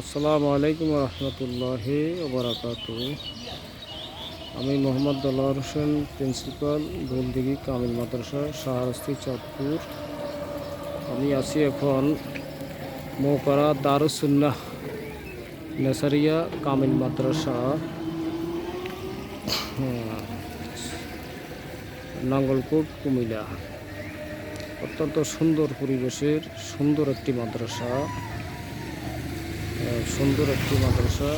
আসসালামু আলাইকুম রহমতুল্লাহ ওবরাকাত আমি মোহাম্মদ দলার হোসেন, প্রিন্সিপাল, ভুলদিঘি কামিল মাদ্রাসা, শাহরাস্তি, চাঁদপুর। আমি আছি এখন মৌপাড়া দারুসুন্নাহ নেসারিয়া কামিল মাদ্রাসা নাঙ্গলকোট, কুমিল্লা। অত্যন্ত সুন্দর পরিবেশের সুন্দর একটি মাদ্রাসা। সুন্দর একটি মাদ্রাসা,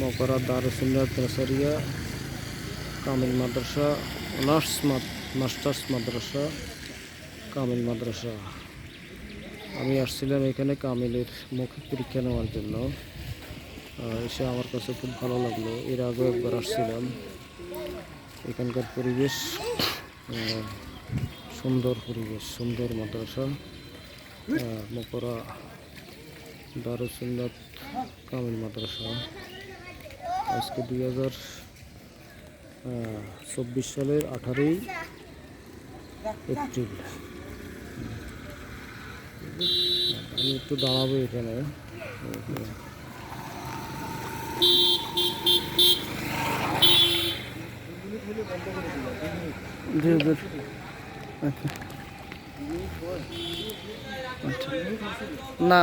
মকরা দারুসুন্নাত নাসারিয়া, কামিল মাদ্রাসা অনার্স মাস্টার্স মাদ্রাসা, কামিল মাদ্রাসা। আমি আসছিলাম এখানে কামিলের মৌখিক পরীক্ষা নেওয়ার জন্য। এসে আমার কাছে খুব ভালো লাগল। এর আগেও একবার আসছিলাম। এখানকার পরিবেশ সুন্দর পরিবেশ, সুন্দর মাদ্রাসা। মকরা দারুসুন্নাত কামিল মাদ্রাসা। আজকে দুই হাজার চব্বিশ সালের আঠারোই এপ্রিল। আমি একটু দাঁড়াবো এখানে। আচ্ছা। আচ্ছা। না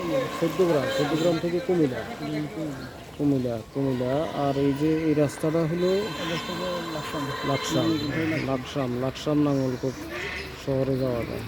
চোদ্দগ্রাম চোদ্দগ্রাম থেকে কুমিল্লা। কুমিল্লা কুমিল্লা। আর এই যে এই রাস্তাটা হলো লাকসাম। লাকসাম লাকসাম নাঙ্গলকোট শহরে যাওয়া যায়